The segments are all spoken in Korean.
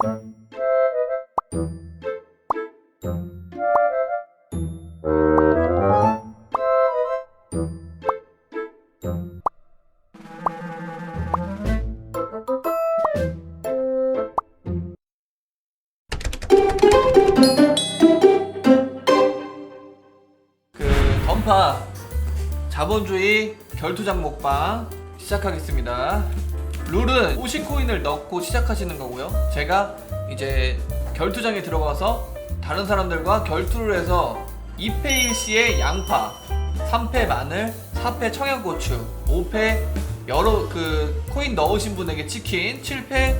그 던파 자본주의 결투장 먹방 시작하겠습니다. 룰은 50코인을 넣고 시작하시는 거고요. 제가 이제 결투장에 들어가서 다른 사람들과 결투를 해서 2패 일시에 양파, 3패 마늘, 4패 청양고추, 5패 여러 그 코인 넣으신 분에게 치킨, 7패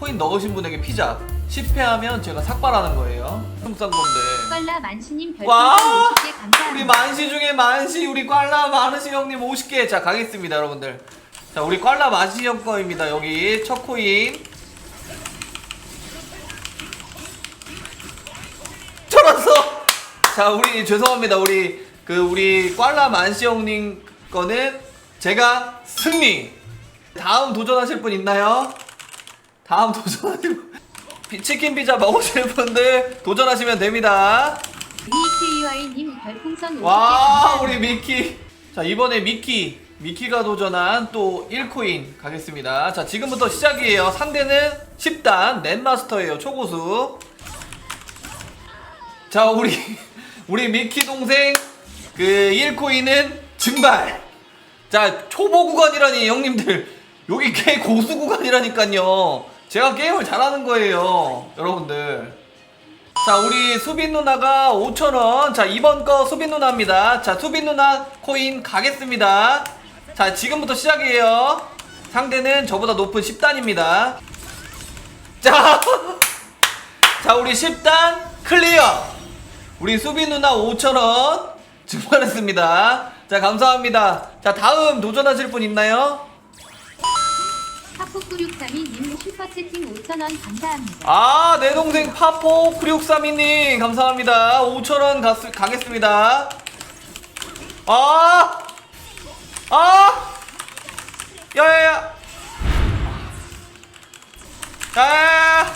코인 넣으신 분에게 피자, 10패 하면 제가 삭발하는 거예요. 흉싼 건데. 빨라 만시님 와! 별풍선 50개 감사합니다. 우리 만시 중에 만시 우리 꽐라 만시 형님 50개 자 가겠습니다 여러분들 자 우리 꽐라 만시 형 거입니다. 여기 첫 코인. 철었어! 자 우리 죄송합니다. 우리 그 우리 꽐라 만시 형님 거는 제가 승리. 다음 도전하실 분 있나요? 다음 도전하실 분. 피- 치킨 피자 먹으실 분들 도전하시면 됩니다. BKY님 별풍선 50개 와. 우리 미키. 자 이번에 미키 미키가 도전한 또 1코인 가겠습니다. 자 지금부터 시작이에요. 상대는 10단 넷마스터예요 초고수. 자 우리 우리 미키 동생 그 1코인은 증발. 자 초보 구간이라니 형님들. 여기 개 고수 구간이라니까요. 제가 게임을 잘하는 거예요 여러분들. 자 우리 수빈 누나가 5천원. 자 이번 거 수빈 누나입니다. 자 수빈 누나 코인 가겠습니다 자 지금부터 시작이에요 상대는 저보다 높은 10단입니다 자, 자 우리 10단 클리어 우리 수빈 누나 5천원 증발했습니다 자 감사합니다 자 다음 도전하실 분 있나요? 파푸9632님 슈퍼채팅 5,000원 감사합니다. 아, 내 동생 파포 9632님 감사합니다. 5천원 가겠습니다. 아, 아, 야야야, 야야야,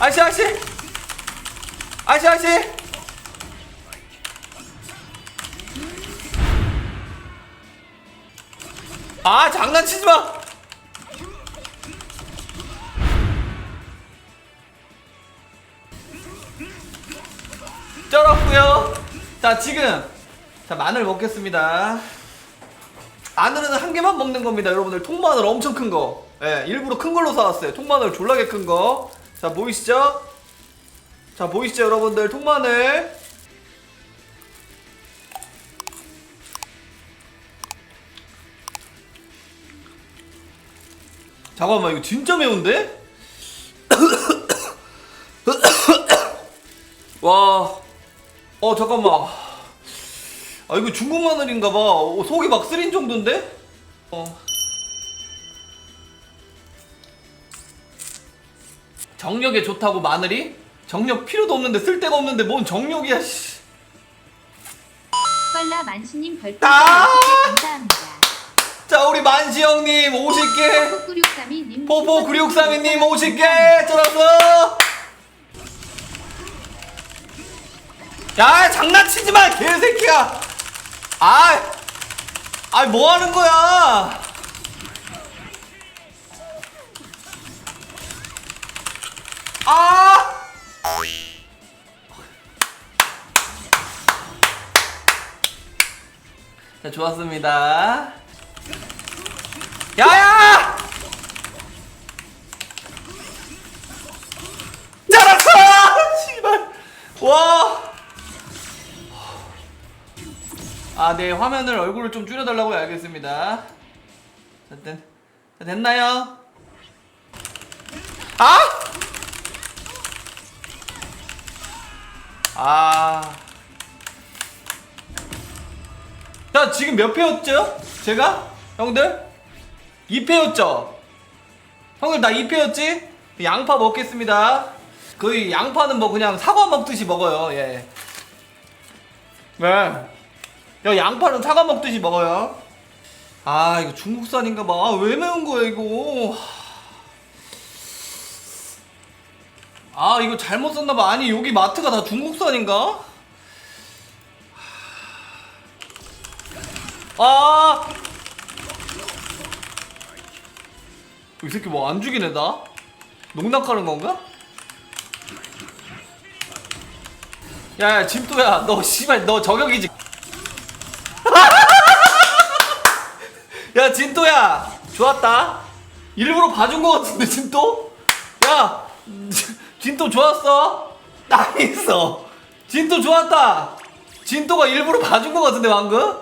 아시 아시, 아시 아시. 아, 장난치지 마. 쩔었고요. 자 지금 자 마늘 먹겠습니다. 마늘은 한 개만 먹는 겁니다, 여러분들. 통마늘 엄청 큰 거. 예, 일부러 큰 걸로 사왔어요. 통마늘 졸라게 큰 거. 자 보이시죠? 자 보이시죠, 여러분들? 통마늘. 잠깐만 이거 진짜 매운데? 와, 어 잠깐만. 아 이거 중국 마늘인가 봐. 어, 속이 막 쓰린 정도인데? 어. 정력에 좋다고 마늘이? 정력 필요도 없는데 쓸 데가 없는데 뭔 정력이야? 씨. 빨라 만시님 별풍선 아! 50개 감사합니다. 자 우리 만시 형님 50개, 파푸9632님 포포 9632님 50개 쩔었어. 야 장난치지 마 개새끼야. 아, 아 뭐 하는 거야? 아! 자, 좋았습니다. 야야! 잘했어! 씨발. 와. 아, 네, 화면을 얼굴을 좀 줄여달라고 알겠습니다. 자, 됐, 자, 됐나요? 아! 아. 자, 지금 몇 패였죠? 제가? 형들? 2패였죠? 형들 나 2패였지? 양파 먹겠습니다. 거의 양파는 뭐 그냥 사과 먹듯이 먹어요, 예. 네. 야, 양파는 사과 먹듯이 먹어요. 아, 이거 중국산인가 봐. 아, 왜 매운 거야, 이거. 아 이거 잘못 썼나봐 아니 여기 마트가 다 중국산인가? 아! 이 새끼 뭐 안 죽이네 나? 농락하는 건가? 야야 짐또야 너 씨발 너 저격이지 진또야. 좋았다. 일부러 봐준 거 같은데 진또? 야 진또 좋았어? 나이스. 진또 좋았다. 진또가 일부러 봐준 거 같은데 방금?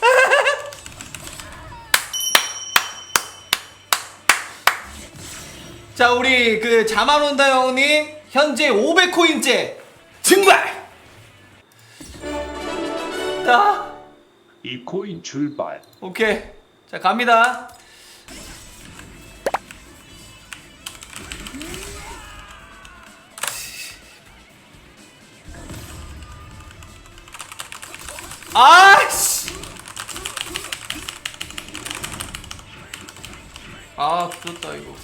자 우리 그 자만온다 형님 현재 500코인째 증발 자이 코인 출발. 오케이. 자 갑니다. 아씨! 아 죽었다 이거.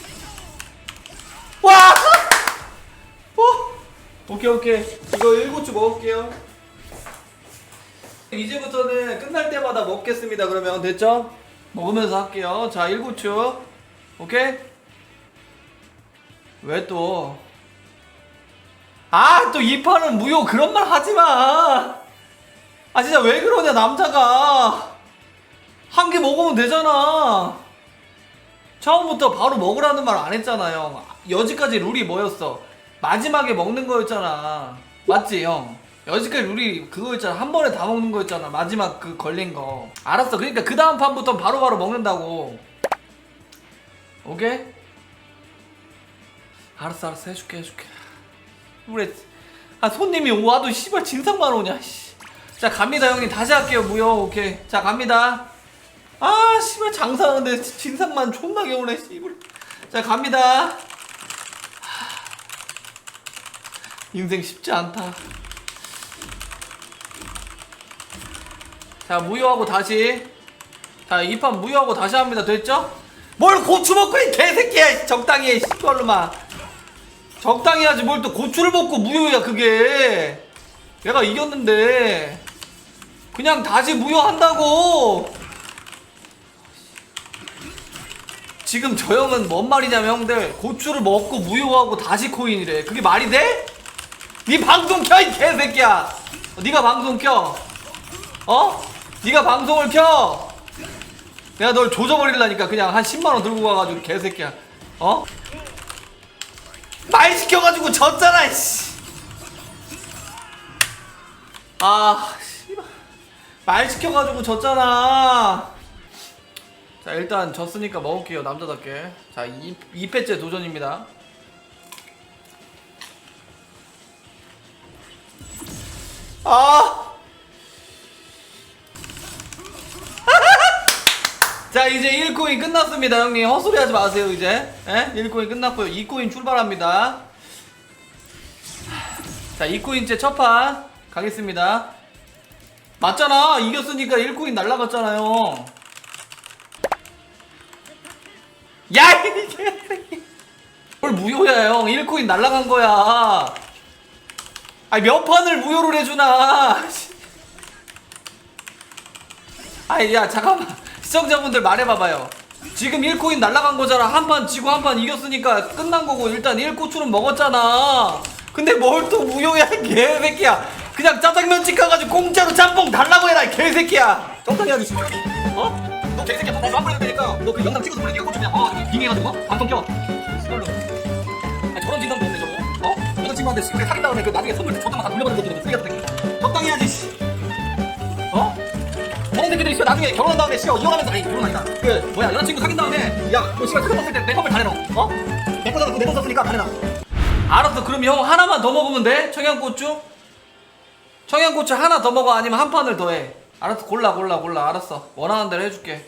와! 오! 오케이 오케이. 이거 1고추 먹을게요 이제부터는 끝날 때마다 먹겠습니다. 그러면 됐죠? 먹으면서 할게요. 자, 1고추. 오케이? 왜 또? 아, 또이 판은 무효 그런 말 하지 마. 아, 진짜 왜 그러냐, 남자가. 한 개 먹으면 되잖아. 처음부터 바로 먹으라는 말 안 했잖아요. 여지까지 룰이 뭐였어? 마지막에 먹는 거였잖아. 맞지, 형? 여지까지 룰이 그거였잖아. 한 번에 다 먹는 거였잖아. 마지막 그 걸린 거. 알았어. 그러니까 그 다음 판부터 바로바로 먹는다고. 오케이? 알았어, 알았어. 해줄게, 해줄게. 그래. 아, 손님이 와도 씨발 진상만 오냐, 씨. 자, 갑니다, 형님. 다시 할게요, 무효. 오케이. 자, 갑니다. 아, 씨발 장사하는데 진상만 존나게 오네, 씨발. 자, 갑니다. 하, 인생 쉽지 않다. 자, 무효하고 다시. 자, 이 판 무효하고 다시 합니다. 됐죠? 뭘 고추 먹고 이 개새끼야! 적당히 해, 씨발로마. 적당히 하지 뭘 또 고추를 먹고 무효야, 그게. 내가 이겼는데. 그냥 다시 무효한다고! 지금 저 형은 뭔 말이냐면 형들 고추를 먹고 무효하고 다시 코인이래 그게 말이 돼? 네 방송 켜 이 개새끼야 어, 네가 방송 켜 어? 네가 방송을 켜 내가 널 조져버리려니까 그냥 한 10만 원 들고 가가지고 개새끼야 어? 말 시켜가지고 졌잖아 씨. 아말 시켜가지고 졌잖아 자 일단 졌으니까 먹을게요 남자답게 자 2, 2패째 도전입니다 아! 자 이제 1코인 끝났습니다. 형님 헛소리 하지 마세요 이제. 예? 1코인 끝났고요. 2코인 출발합니다. 자 2코인째 첫판 가겠습니다. 맞잖아. 이겼으니까 1코인 날라갔잖아요. 야! 이 개새끼. 뭘 무효야 형. 1코인 날라간 거야. 아니 몇 판을 무효를 해주나. 아이 야 잠깐만 시청자분들 말해봐봐요. 지금 1코인 날라간 거잖아. 한 판 지고 한 판 이겼으니까 끝난 거고 일단 1고추는 먹었잖아. 근데 뭘또이 개새끼야. 그냥 짜장면집 가가지고 공짜로 짬뽕 달라고 해라 이 개새끼야. 적당히 하지 어? 너 개새끼야. 너 방송 한번 해도 되니까. 너그 영상 찍어서 보내 네가 고추 그냥 어 빙해가지고 어? 방송 켜. 이걸로. 아니 저런 진상도 없네 저거. 어? 여자친구한테 시크릿 사귄 다음에 그 나중에 선물 저것만 다 돌려받는 것도 쓰레기 같은 새끼 새끼들이 씨발 나중에 결혼한 다음에 씨발 이혼하면서 아니 결혼 아니다 그 뭐야 여자친구 사귄 다음에 야너 씨발 스크먹을때내 선물 다 내놔. 어? 내 거잖아 내돈 썼으니까 다 내놔. 알았어. 그럼 형 하나만 더 먹으면 돼? 청양고추? 청양고추 하나 더 먹어? 아니면 한 판을 더해? 알았어. 골라 골라 골라. 알았어. 원하는 대로 해줄게.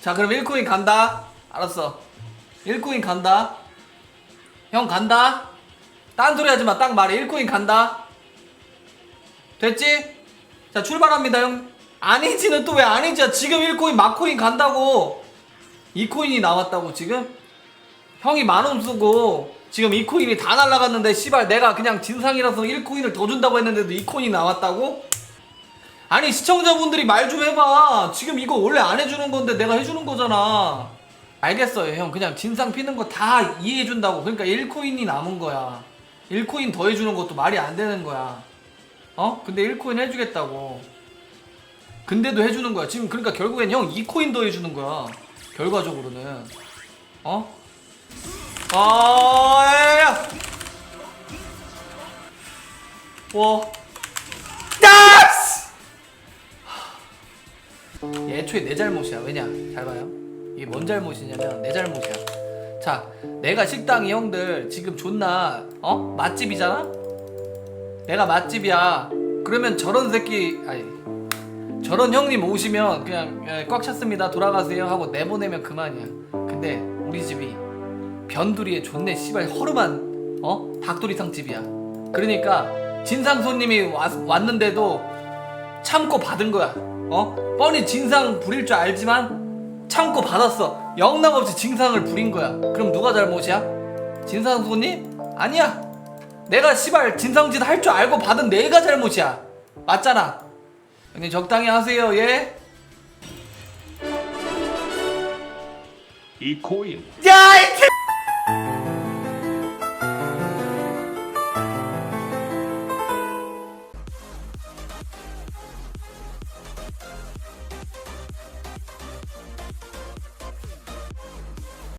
자 그럼 1코인 간다. 알았어. 1코인 간다. 형 간다? 딴 소리 하지마. 딱 말해. 1코인 간다. 됐지? 자 출발합니다 형. 아니지는 또 왜 아니지야 지금 1코인 막코인 간다고. 2코인이 나왔다고 지금? 형이 만원 쓰고 지금 2코인이 다 날라갔는데 씨발 내가 그냥 진상이라서 1코인을 더 준다고 했는데도 2코인이 나왔다고? 아니 시청자분들이 말 좀 해봐. 지금 이거 원래 안 해주는 건데 내가 해주는 거잖아. 알겠어요 형. 그냥 진상 피는 거 다 이해해준다고. 그러니까 1코인이 남은 거야. 1코인 더 해주는 것도 말이 안 되는 거야 어? 근데 1코인 해주겠다고. 근데도 해주는 거야. 지금 그러니까 결국엔 형 2코인 더 해주는 거야. 결과적으로는. 어? 아 야야야. 와! 얘 애초에 내 잘못이야. 왜냐? 잘 봐요. 이게 뭔 잘못이냐면 내 잘못이야. 자 내가 식당이 형들 지금 존나 어? 맛집이잖아 내가 맛집이야. 그러면 저런 새끼 아니 저런 형님 오시면 그냥 예, 꽉 찼습니다. 돌아가세요 하고 내보내면 그만이야. 근데 우리 집이 변두리에 존내 씨발 허름한 어? 닭도리탕 집이야. 그러니까 진상 손님이 왔, 왔는데도 참고 받은 거야. 어? 뻔히 진상 부릴 줄 알지만 참고 받았어. 영락 없이 진상을 부린 거야. 그럼 누가 잘못이야? 진상 손님? 아니야 내가 씨발 진상짓 할 줄 알고 받은 내가 잘못이야. 맞잖아. 형님 적당히 하세요 예? 이 코인. 개